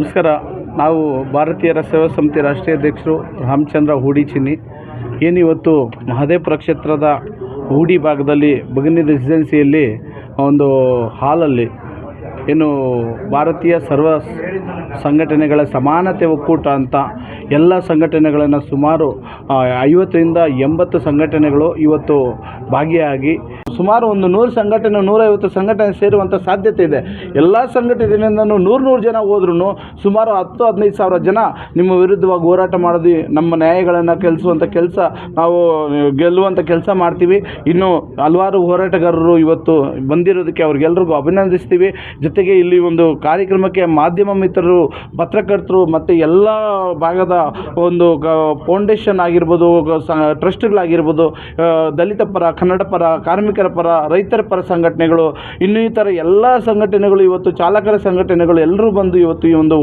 ನಮಸ್ಕಾರ. ನಾವು ಭಾರತೀಯರ ಸೇವಾ ಸಮಿತಿ ರಾಷ್ಟ್ರೀಯ ಅಧ್ಯಕ್ಷರು ರಾಮಚಂದ್ರ ಹೂಡಿ ಚಿನ್ನಿ. ಏನಿವತ್ತು ಮಹದೇವಪುರ ಕ್ಷೇತ್ರದ ಹೂಡಿ ಭಾಗದಲ್ಲಿ ಬಗನಿ ರೆಸಿಡೆನ್ಸಿಯಲ್ಲಿ ಒಂದು ಹಾಲಲ್ಲಿ ಏನು ಭಾರತೀಯ ಸರ್ವ ಸಂಘಟನೆಗಳ ಸಮಾನತೆ ಒಕ್ಕೂಟ ಅಂತ ಎಲ್ಲ ಸಂಘಟನೆಗಳನ್ನು ಸುಮಾರು ಐವತ್ತರಿಂದ ಎಂಬತ್ತು ಸಂಘಟನೆಗಳು ಇವತ್ತು ಭಾಗಿಯಾಗಿ ಸುಮಾರು ಒಂದು ನೂರು ಸಂಘಟನೆ, ನೂರೈವತ್ತು ಸಂಘಟನೆ ಸೇರುವಂಥ ಸಾಧ್ಯತೆ ಇದೆ. ಎಲ್ಲ ಸಂಘಟನೆಯಿಂದ ನೂರು ನೂರು ಜನ ಹೋದ್ರೂ ಸುಮಾರು ಹತ್ತು, ಹದಿನೈದು ಸಾವಿರ ಜನ ನಿಮ್ಮ ವಿರುದ್ಧವಾಗಿ ಹೋರಾಟ ಮಾಡೋದು ನಮ್ಮ ನ್ಯಾಯಗಳನ್ನು ಕೆಲಸುವಂಥ ಕೆಲಸ ನಾವು ಗೆಲ್ಲುವಂಥ ಕೆಲಸ ಮಾಡ್ತೀವಿ. ಇನ್ನು ಹಲವಾರು ಹೋರಾಟಗಾರರು ಇವತ್ತು ಬಂದಿರೋದಕ್ಕೆ ಅವ್ರಿಗೆಲ್ರಿಗೂ ಅಭಿನಂದಿಸ್ತೀವಿ. ಜೊತೆಗೆ ಇಲ್ಲಿ ಒಂದು ಕಾರ್ಯಕ್ರಮಕ್ಕೆ ಮಾಧ್ಯಮ ಮಿತ್ರರು, ಪತ್ರಕರ್ತರು ಮತ್ತು ಎಲ್ಲ ಭಾಗದ ಒಂದು ಫೌಂಡೇಶನ್ ಆಗಿರ್ಬೋದು ಟ್ರಸ್ಟ್ಗಳಾಗಿರ್ಬೋದು ದಲಿತ ಪರ, ಕನ್ನಡ ಪರ ಕಾರ್ಮಿಕರ ಪರ, ರೈತರ ಪರ ಸಂಘಟನೆಗಳು, ಇನ್ನಿತರ ಎಲ್ಲ ಸಂಘಟನೆಗಳು ಇವತ್ತು ಚಾಲಕರ ಸಂಘಟನೆಗಳು ಎಲ್ಲರೂ ಬಂದು ಇವತ್ತು ಈ ಒಂದು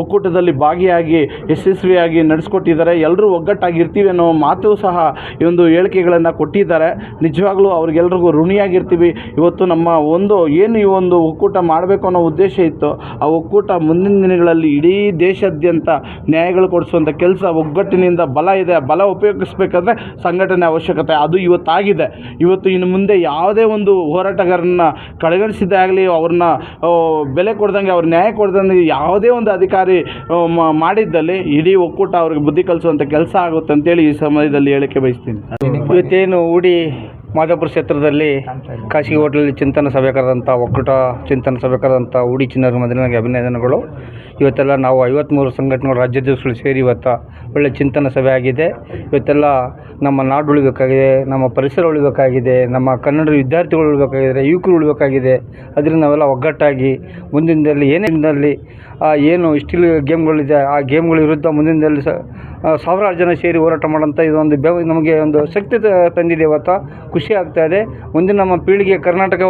ಒಕ್ಕೂಟದಲ್ಲಿ ಭಾಗಿಯಾಗಿ, ಯಶಸ್ವಿಯಾಗಿ ನಡೆಸ್ಕೊಟ್ಟಿದ್ದಾರೆ. ಎಲ್ಲರೂ ಒಗ್ಗಟ್ಟಾಗಿರ್ತೀವಿ ಅನ್ನೋ ಮಾತು ಸಹ ಈ ಒಂದು ಹೇಳಿಕೆಗಳನ್ನು ಕೊಟ್ಟಿದ್ದಾರೆ. ನಿಜವಾಗ್ಲೂ ಅವ್ರಿಗೆಲ್ರಿಗೂ ಋಣಿಯಾಗಿರ್ತೀವಿ. ಇವತ್ತು ನಮ್ಮ ಒಂದು, ಏನು ಈ ಒಂದು ಒಕ್ಕೂಟ ಮಾಡಬೇಕು ಅನ್ನೋ ಉದ್ದೇಶ ಇತ್ತು, ಆ ಒಕ್ಕೂಟ ಮುಂದಿನ ದಿನಗಳಲ್ಲಿ ಇಡೀ ದೇಶಾದ್ಯಂತ ನ್ಯಾಯಗಳು ಕೊಡಿಸುವಂಥ ಕೆಲಸ ಒಗ್ಗಟ್ಟಿನಿಂದ ಬಲ ಇದೆ. ಬಲ ಉಪಯೋಗಿಸ್ಬೇಕಾದ್ರೆ ಸಂಘಟನೆ ಅವಶ್ಯಕತೆ. ಅದು ಇವತ್ತಾಗಿದೆ. ಇವತ್ತು ಇನ್ನು ಮುಂದೆ ಯಾವುದೇ ಒಂದು ಹೋರಾಟಗಾರನ್ನ ಕಡೆಗಣಿಸಿದ್ದೇ ಆಗಲಿ, ಅವ್ರನ್ನ ಬೆಲೆ ಕೊಡ್ದಂಗೆ, ಅವ್ರ ನ್ಯಾಯ ಕೊಡ್ದಂಗೆ ಯಾವುದೇ ಒಂದು ಅಧಿಕಾರಿ ಮಾಡಿದ್ದಲ್ಲಿ ಇಡೀ ಒಕ್ಕೂಟ ಅವ್ರಿಗೆ ಬುದ್ಧಿ ಕಲಿಸುವಂಥ ಕೆಲಸ ಆಗುತ್ತೆ ಅಂತೇಳಿ ಈ ಸಮಯದಲ್ಲಿ ಹೇಳಿಕೆ ಬಯಸ್ತೀನಿ. ಇವತ್ತೇನು ಉಡಿ ಮಾಧವಪುರ ಕ್ಷೇತ್ರದಲ್ಲಿ ಖಾಸಗಿ ಹೋಟೆಲಲ್ಲಿ ಚಿಂತನ ಸಭೆ ಕರೆದಂಥ ಒಕ್ಕೂಟ ಚಿಂತನ ಸಭೆ ಕರೆದಂಥ ಉಡಿ ಚಿನ್ನರ ಮೊದಲಿನಾಗಿ ಅಭಿನಂದನೆಗಳು. ಇವತ್ತೆಲ್ಲ ನಾವು ಐವತ್ತ್ಮೂರು ಸಂಘಟನೆಗಳು ರಾಜ್ಯಾಧ್ಯಕ್ಷಗಳು ಸೇರಿ ಇವತ್ತು ಒಳ್ಳೆ ಚಿಂತನ ಸಭೆ ಆಗಿದೆ. ಇವತ್ತೆಲ್ಲ ನಮ್ಮ ನಾಡು ಉಳಿಬೇಕಾಗಿದೆ ನಮ್ಮ ಪರಿಸರ ಉಳಿಬೇಕಾಗಿದೆ ನಮ್ಮ ಕನ್ನಡ ವಿದ್ಯಾರ್ಥಿಗಳು ಉಳಿಬೇಕಾಗಿದೆ ಯುವಕರು ಉಳಿಬೇಕಾಗಿದೆ. ಅದರಿಂದ ನಾವೆಲ್ಲ ಒಗ್ಗಟ್ಟಾಗಿ ಮುಂದಿನ ದಿನದಲ್ಲಿ ಏನೇ ದಿನದಲ್ಲಿ ಆ ಏನು ಸ್ಟಿಲ್ ಗೇಮ್ಗಳಿದೆ ಆ ಗೇಮ್ಗಳ ವಿರುದ್ಧ ಮುಂದಿನ ದಿನದಲ್ಲಿ ಸ ಸಾವಿರಾರು ಜನ ಸೇರಿ ಹೋರಾಟ ಮಾಡೋಂಥ ಇದೊಂದು ಬೆ ನಮಗೆ ಒಂದು ಶಕ್ತಿ ತಂದಿದೆ ಇವತ್ತು. ಖುಷಿ ಆಗ್ತಾ ಇದೆ. ಮುಂದಿನ ನಮ್ಮ ಪೀಳಿಗೆ ಕರ್ನಾಟಕ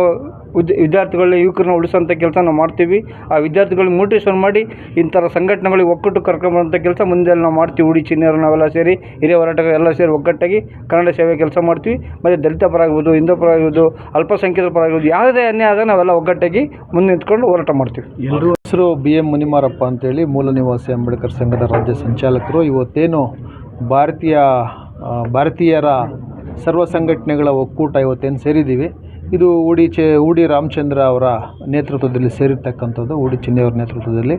ವಿದ್ ವಿದ್ಯಾರ್ಥಿಗಳ ಯುವಕರನ್ನ ಉಳಿಸೋಂಥ ಕೆಲಸ ನಾವು ಮಾಡ್ತೀವಿ. ಆ ವಿದ್ಯಾರ್ಥಿಗಳಿಗೆ ಮೋಟಿವೇಶನ್ ಮಾಡಿ ಇಂಥ ಸಂಘಟನೆಗಳಿಗೆ ಒಕ್ಕಟ್ಟು ಕರ್ಕೊಂಬರೋಂಥ ಕೆಲಸ ಮುಂದೆ ನಾವು ಮಾಡ್ತೀವಿ. ಉಡಿ, ಚಿನ್ನರು ನಾವೆಲ್ಲ ಸೇರಿ, ಹಿರಿಯ ಹೋರಾಟ ಎಲ್ಲ ಸೇರಿ ಒಗ್ಗಟ್ಟಾಗಿ ಕನ್ನಡ ಸೇವೆ ಕೆಲಸ ಮಾಡ್ತೀವಿ. ಮತ್ತು ದಲಿತ ಪರ ಆಗ್ಬೋದು ಹಿಂದೂ ಪರ ಆಗ್ಬೋದು ಅಲ್ಪಸಂಖ್ಯಾತರ ಪರ ಆಗ್ಬೋದು ಯಾವುದೇ ಅನ್ಯಾಯ ಆದಾಗ ನಾವೆಲ್ಲ ಒಗ್ಗಟ್ಟಾಗಿ ಮುಂದೆ ನಿಂತ್ಕೊಂಡು ಹೋರಾಟ ಮಾಡ್ತೀವಿ. ಎಲ್ಲರೂ ಹೆಸರು ಬಿ ಎಂ ಮುನಿಮಾರಪ್ಪ ಅಂತೇಳಿ ಮೂಲ ನಿವಾಸಿ ಅಂಬೇಡ್ಕರ್ ಸಂಘದ ರಾಜ್ಯ ಸಂಚಾಲಕರು. ಇವತ್ತೇನು ಭಾರತೀಯ ಭಾರತೀಯರ ಸರ್ವ ಸಂಘಟನೆಗಳ ಒಕ್ಕೂಟ ಇವತ್ತೇನು ಸೇರಿದ್ದೀವಿ. ಇದು ಉಡಿ ಚೆ ಉಡಿ ರಾಮಚಂದ್ರ ಅವರ ನೇತೃತ್ವದಲ್ಲಿ ಸೇರಿರ್ತಕ್ಕಂಥದ್ದು, ಉಡಿ ಚಿನ್ನೆಯವರ ನೇತೃತ್ವದಲ್ಲಿ.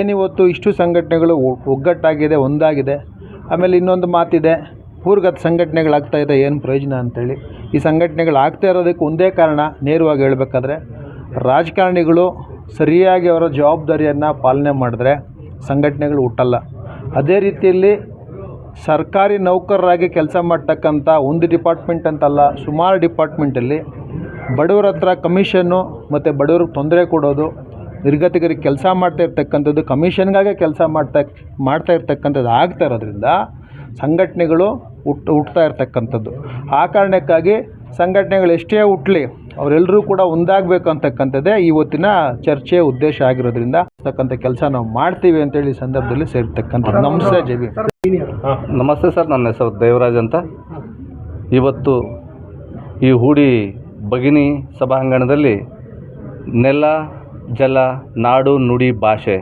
ಏನಿವತ್ತು ಇಷ್ಟು ಸಂಘಟನೆಗಳು ಒಗ್ಗಟ್ಟಾಗಿದೆ, ಒಂದಾಗಿದೆ. ಆಮೇಲೆ ಇನ್ನೊಂದು ಮಾತಿದೆ ಊರ್ಗತ ಸಂಘಟನೆಗಳಾಗ್ತಾ ಇದೆ, ಏನು ಪ್ರಯೋಜನ ಅಂತೇಳಿ. ಈ ಸಂಘಟನೆಗಳು ಆಗ್ತಾ ಇರೋದಕ್ಕೆ ಒಂದೇ ಕಾರಣ, ನೇರವಾಗಿ ಹೇಳಬೇಕಾದ್ರೆ, ರಾಜಕಾರಣಿಗಳು ಸರಿಯಾಗಿ ಅವರ ಜವಾಬ್ದಾರಿಯನ್ನು ಪಾಲನೆ ಮಾಡಿದ್ರೆ ಸಂಘಟನೆಗಳು ಹುಟ್ಟಲ್ಲ. ಅದೇ ರೀತಿಯಲ್ಲಿ ಸರ್ಕಾರಿ ನೌಕರರಾಗಿ ಕೆಲಸ ಮಾಡ್ತಕ್ಕಂಥ ಒಂದು ಡಿಪಾರ್ಟ್ಮೆಂಟ್ ಅಂತಲ್ಲ, ಸುಮಾರು ಡಿಪಾರ್ಟ್ಮೆಂಟಲ್ಲಿ ಬಡವರ ಹತ್ರ ಕಮಿಷನ್ನು ಮತ್ತು ಬಡವ್ರಿಗೆ ತೊಂದರೆ ಕೊಡೋದು ನಿರ್ಗತಿಕರಿಗೆ ಕೆಲಸ ಮಾಡ್ತಾ ಇರ್ತಕ್ಕಂಥದ್ದು, ಕಮಿಷನ್ಗಾಗೆ ಕೆಲಸ ಮಾಡ್ತಾ ಮಾಡ್ತಾ ಇರ್ತಕ್ಕಂಥದ್ದು ಆಗ್ತಾ ಇರೋದ್ರಿಂದ ಸಂಘಟನೆಗಳು ಹುಟ್ಟು ಹುಟ್ತಾ ಇರ್ತಕ್ಕಂಥದ್ದು. ಆ ಕಾರಣಕ್ಕಾಗಿ ಸಂಘಟನೆಗಳು ಎಷ್ಟೇ ಹುಟ್ಟಲಿ ಅವರೆಲ್ಲರೂ ಕೂಡ ಒಂದಾಗಬೇಕು ಅಂತಕ್ಕಂಥದ್ದೇ ಇವತ್ತಿನ ಚರ್ಚೆ ಉದ್ದೇಶ ಆಗಿರೋದ್ರಿಂದ ತಕ್ಕಂಥ ಕೆಲಸ ನಾವು ಮಾಡ್ತೀವಿ ಅಂತೇಳಿ ಈ ಸಂದರ್ಭದಲ್ಲಿ ಸೇರ್ತಕ್ಕಂಥ ನಮಸ್ತೆ ಜೆ ಬಿ ನಮಸ್ತೆ ಸರ್ ನನ್ನ ಹೆಸರು ದೇವರಾಜ್ ಅಂತ. ಇವತ್ತು ಈ ಹೂಡಿ ಭಗಿನಿ ಸಭಾಂಗಣದಲ್ಲಿ ನೆಲ ಜಲ ನಾಡು ನುಡಿ ಭಾಷೆ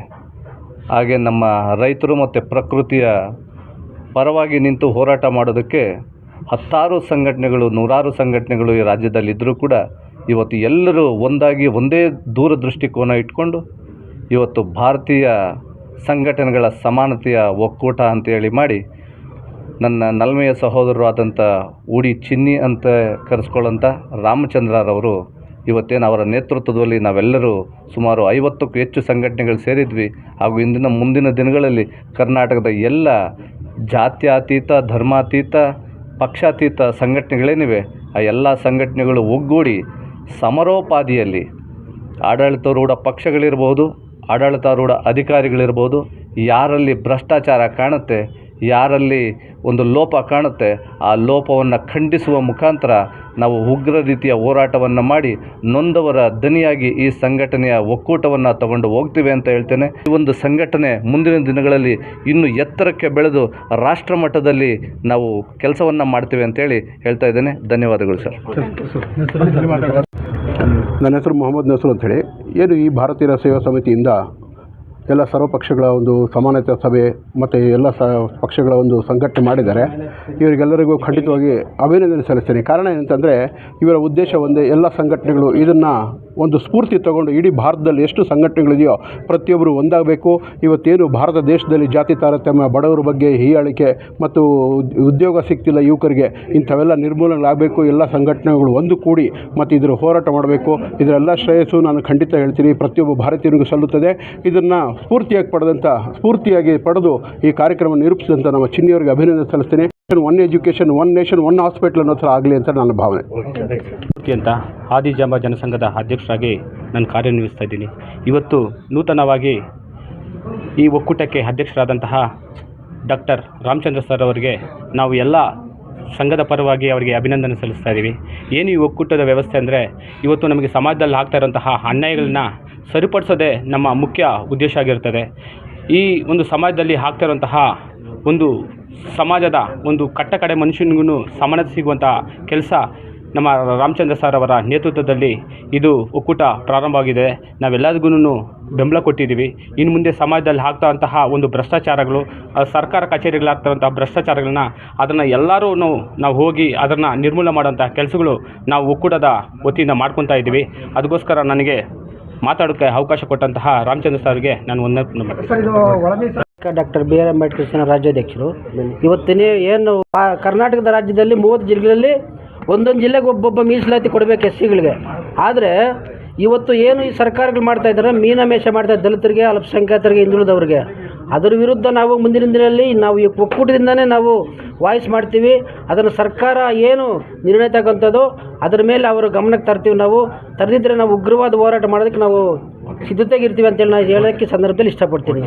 ಹಾಗೆ ನಮ್ಮ ರೈತರು ಮತ್ತು ಪ್ರಕೃತಿಯ ಪರವಾಗಿ ನಿಂತು ಹೋರಾಟ ಮಾಡೋದಕ್ಕೆ ಹತ್ತಾರು ಸಂಘಟನೆಗಳು ನೂರಾರು ಸಂಘಟನೆಗಳು ಈ ರಾಜ್ಯದಲ್ಲಿದ್ದರೂ ಕೂಡ ಇವತ್ತು ಎಲ್ಲರೂ ಒಂದಾಗಿ ಒಂದೇ ದೂರದೃಷ್ಟಿಕೋನ ಇಟ್ಕೊಂಡು ಇವತ್ತು ಭಾರತೀಯ ಸಂಘಟನೆಗಳ ಸಮಾನತೆಯ ಒಕ್ಕೂಟ ಅಂತೇಳಿ ಮಾಡಿ ನನ್ನ ನಲ್ಮೆಯ ಸಹೋದರರು ಆದಂಥ ಉಡಿ ಚಿನ್ನಿ ಅಂತ ಕರೆಸ್ಕೊಳ್ಳೋಂಥ ರಾಮಚಂದ್ರರವರು ಇವತ್ತೇನು ಅವರ ನೇತೃತ್ವದಲ್ಲಿ ನಾವೆಲ್ಲರೂ ಸುಮಾರು ಐವತ್ತಕ್ಕೂ ಹೆಚ್ಚು ಸಂಘಟನೆಗಳು ಸೇರಿದ್ವಿ ಹಾಗೂ ಇಂದಿನ ಮುಂದಿನ ದಿನಗಳಲ್ಲಿ ಕರ್ನಾಟಕದ ಎಲ್ಲ ಜಾತ್ಯಾತೀತ, ಧರ್ಮಾತೀತ, ಪಕ್ಷಾತೀತ ಸಂಘಟನೆಗಳೇನಿವೆ, ಆ ಎಲ್ಲ ಸಂಘಟನೆಗಳು ಒಗ್ಗೂಡಿ ಸಮರೋಪಾದಿಯಲ್ಲಿ ಆಡಳಿತಾರೂಢ ಪಕ್ಷಗಳಿರ್ಬೋದು, ಆಡಳಿತಾರೂಢ ಅಧಿಕಾರಿಗಳಿರ್ಬೋದು, ಯಾರಲ್ಲಿ ಭ್ರಷ್ಟಾಚಾರ ಕಾಣುತ್ತೆ, ಯಾರಲ್ಲಿ ಒಂದು ಲೋಪ ಕಾಣುತ್ತೆ, ಆ ಲೋಪವನ್ನು ಖಂಡಿಸುವ ಮುಖಾಂತರ ನಾವು ಉಗ್ರ ರೀತಿಯ ಹೋರಾಟವನ್ನು ಮಾಡಿ ನೊಂದವರ ದನಿಯಾಗಿ ಈ ಸಂಘಟನೆಯ ಒಕ್ಕೂಟವನ್ನು ತಗೊಂಡು ಹೋಗ್ತೀವಿ ಅಂತ ಹೇಳ್ತೇನೆ. ಈ ಒಂದು ಸಂಘಟನೆ ಮುಂದಿನ ದಿನಗಳಲ್ಲಿ ಇನ್ನೂ ಎತ್ತರಕ್ಕೆ ಬೆಳೆದು ರಾಷ್ಟ್ರ ಮಟ್ಟದಲ್ಲಿ ನಾವು ಕೆಲಸವನ್ನು ಮಾಡ್ತೀವಿ ಅಂತೇಳಿ ಹೇಳ್ತಾ ಇದ್ದೇನೆ. ಧನ್ಯವಾದಗಳು ಸರ್. ನನ್ನ ಹೆಸರು ಮೊಹಮ್ಮದ್ ನಸರು ಅಂಥೇಳಿ ಏನು ಈ ಭಾರತೀಯ ಸೇವಾ ಸಮಿತಿಯಿಂದ ಎಲ್ಲ ಸರ್ವಪಕ್ಷಗಳ ಒಂದು ಸಮಾನತೆ ಸಭೆ ಮತ್ತು ಎಲ್ಲ ಸ ಪಕ್ಷಗಳ ಒಂದು ಸಂಘಟನೆ ಮಾಡಿದ್ದಾರೆ. ಇವರಿಗೆಲ್ಲರಿಗೂ ಖಂಡಿತವಾಗಿ ಅಭಿನಂದನೆ ಸಲ್ಲಿಸ್ತೇನೆ. ಕಾರಣ ಏನಂತಂದರೆ, ಇವರ ಉದ್ದೇಶ ಒಂದೇ, ಎಲ್ಲ ಸಂಘಟನೆಗಳು ಇದನ್ನು ಒಂದು ಸ್ಫೂರ್ತಿ ತಗೊಂಡು ಇಡೀ ಭಾರತದಲ್ಲಿ ಎಷ್ಟು ಸಂಘಟನೆಗಳಿದೆಯೋ ಪ್ರತಿಯೊಬ್ಬರು ಒಂದಾಗಬೇಕು. ಇವತ್ತೇನು ಭಾರತ ದೇಶದಲ್ಲಿ ಜಾತಿ ತಾರತಮ್ಯ, ಬಡವರ ಬಗ್ಗೆ ಹೀಯಾಳಿಕೆ ಮತ್ತು ಉದ್- ಉದ್ಯೋಗ ಸಿಗ್ತಿಲ್ಲ ಯುವಕರಿಗೆ, ಇಂಥವೆಲ್ಲ ನಿರ್ಮೂಲನೆಗಳಾಗಬೇಕು. ಎಲ್ಲ ಸಂಘಟನೆಗಳು ಒಂದು ಕೂಡಿ ಮತ್ತು ಇದರ ಹೋರಾಟ ಮಾಡಬೇಕು. ಇದರೆಲ್ಲ ಶ್ರೇಯಸ್ಸು ನಾನು ಖಂಡಿತ ಹೇಳ್ತೀನಿ. ಪ್ರತಿಯೊಬ್ಬ ಭಾರತೀಯರಿಗೂ ಸಲ್ಲುತ್ತದೆ. ಇದನ್ನು ಸ್ಫೂರ್ತಿಯಾಗಿ ಪಡೆದಂಥ ಸ್ಫೂರ್ತಿಯಾಗಿ ಪಡೆದು ಈ ಕಾರ್ಯಕ್ರಮ ನಿರೂಪಿಸಿದಂಥ ನಮ್ಮ ಚಿನ್ನಿಯವರಿಗೆ ಅಭಿನಂದನೆ ಸಲ್ಲಿಸ್ತೀನಿ. One education one nation one hospital ಅನ್ನೋ ಥರ ಆಗಲಿ ಅಂತ ನನ್ನ ಭಾವನೆ. ಅಂತ ಆದಿಜಾಂಬ ಜನಸಂಘದ ಅಧ್ಯಕ್ಷರಾಗಿ ನಾನು ಕಾರ್ಯನಿರ್ವಹಿಸ್ತಾ ಇದ್ದೀನಿ. ಇವತ್ತು ನೂತನವಾಗಿ ಈ ಒಕ್ಕೂಟಕ್ಕೆ ಅಧ್ಯಕ್ಷರಾದಂತಹ ಡಾಕ್ಟರ್ ರಾಮಚಂದ್ರ ಸರ್ ಅವರಿಗೆ ನಾವು ಎಲ್ಲ ಸಂಘದ ಪರವಾಗಿ ಅವರಿಗೆ ಅಭಿನಂದನೆ ಸಲ್ಲಿಸ್ತಾ ಇದ್ದೀವಿ. ಏನು ಈ ಒಕ್ಕೂಟದ ವ್ಯವಸ್ಥೆ ಅಂದರೆ ಇವತ್ತು ನಮಗೆ ಸಮಾಜದಲ್ಲಿ ಆಗ್ತಾ ಇರೋಂತಹ ಅನ್ಯಾಯಗಳನ್ನ ಸರಿಪಡಿಸೋದೇ ನಮ್ಮ ಮುಖ್ಯ ಉದ್ದೇಶ ಆಗಿರ್ತದೆ. ಈ ಒಂದು ಸಮಾಜದಲ್ಲಿ ಆಗ್ತಾ ಇರುವಂತಹ ಒಂದು ಸಮಾಜದ ಒಂದು ಕಟ್ಟ ಕಡೆ ಮನುಷ್ಯನಿಗೂ ಸಮಾನತೆ ಸಿಗುವಂಥ ಕೆಲಸ ನಮ್ಮ ರಾಮಚಂದ್ರ ಸರ್ ಅವರ ನೇತೃತ್ವದಲ್ಲಿ ಇದು ಒಕ್ಕೂಟ ಪ್ರಾರಂಭವಾಗಿದೆ ನಾವೆಲ್ಲರಿಗೂ ಬೆಂಬಲ ಕೊಟ್ಟಿದ್ದೀವಿ. ಇನ್ನು ಮುಂದೆ ಸಮಾಜದಲ್ಲಿ ಆಗ್ತಾವಂತಹ ಒಂದು ಭ್ರಷ್ಟಾಚಾರಗಳು ಸರ್ಕಾರ ಕಚೇರಿಗಳಾಗ್ತಾವಂತಹ ಭ್ರಷ್ಟಾಚಾರಗಳನ್ನ ಅದನ್ನು ಎಲ್ಲರೂ ನಾವು ಹೋಗಿ ಅದನ್ನು ನಿರ್ಮೂಲನೆ ಮಾಡೋಂಥ ಕೆಲಸಗಳು ನಾವು ಒಕ್ಕೂಟದ ವತಿಯಿಂದ ಮಾಡ್ಕೊತಾ ಇದ್ದೀವಿ. ಅದಕ್ಕೋಸ್ಕರ ನನಗೆ ಮಾತಾಡೋಕ್ಕೆ ಅವಕಾಶ ಕೊಟ್ಟಂತಹ ರಾಮಚಂದ್ರ ಸರ್ಗೆ ನಾನು ಮಾಡ್ತೀನಿ ಡಾಕ್ಟರ್ ಬಿ ಆರ್ ಅಂಬೇಡ್ಕರ್ ರಾಜ್ಯಾಧ್ಯಕ್ಷರು. ಇವತ್ತಿನ ಏನು ಕರ್ನಾಟಕದ ರಾಜ್ಯದಲ್ಲಿ ಮೂವತ್ತು ಜಿಲ್ಲೆಗಳಲ್ಲಿ ಒಂದೊಂದು ಜಿಲ್ಲೆಗೆ ಒಬ್ಬೊಬ್ಬ ಮೀಸಲಾತಿ ಕೊಡಬೇಕು ಎಸ್ ಸಿಗಳಿಗೆ ಆದರೆ ಇವತ್ತು ಏನು ಈ ಸರ್ಕಾರಗಳು ಮಾಡ್ತಾ ಇದ್ದಾರೆ ಮೀನಮೇಷ ಮಾಡ್ತಾ ದಲಿತರಿಗೆ, ಅಲ್ಪಸಂಖ್ಯಾತರಿಗೆ, ಹಿಂದುಳಿದವ್ರಿಗೆ. ಅದರ ವಿರುದ್ಧ ನಾವು ಮುಂದಿನ ದಿನದಲ್ಲಿ ನಾವು ಈ ಒಕ್ಕೂಟದಿಂದನೇ ನಾವು ವಾಯ್ಸ್ ಮಾಡ್ತೀವಿ. ಅದನ್ನು ಸರ್ಕಾರ ಏನು ನಿರ್ಣಯ ತಗೊಂಥದ್ದು ಅದರ ಮೇಲೆ ಅವರು ಗಮನಕ್ಕೆ ತರ್ತೀವಿ ನಾವು. ತರದಿದ್ದರೆ ನಾವು ಉಗ್ರವಾದ ಹೋರಾಟ ಮಾಡೋದಕ್ಕೆ ನಾವು ಸಿದ್ಧತೆಗಿರ್ತೀವಿ ಅಂತೇಳಿ ನಾನು ಹೇಳೋಕ್ಕೆ ಸಂದರ್ಭದಲ್ಲಿ ಇಷ್ಟಪಡ್ತೀನಿ.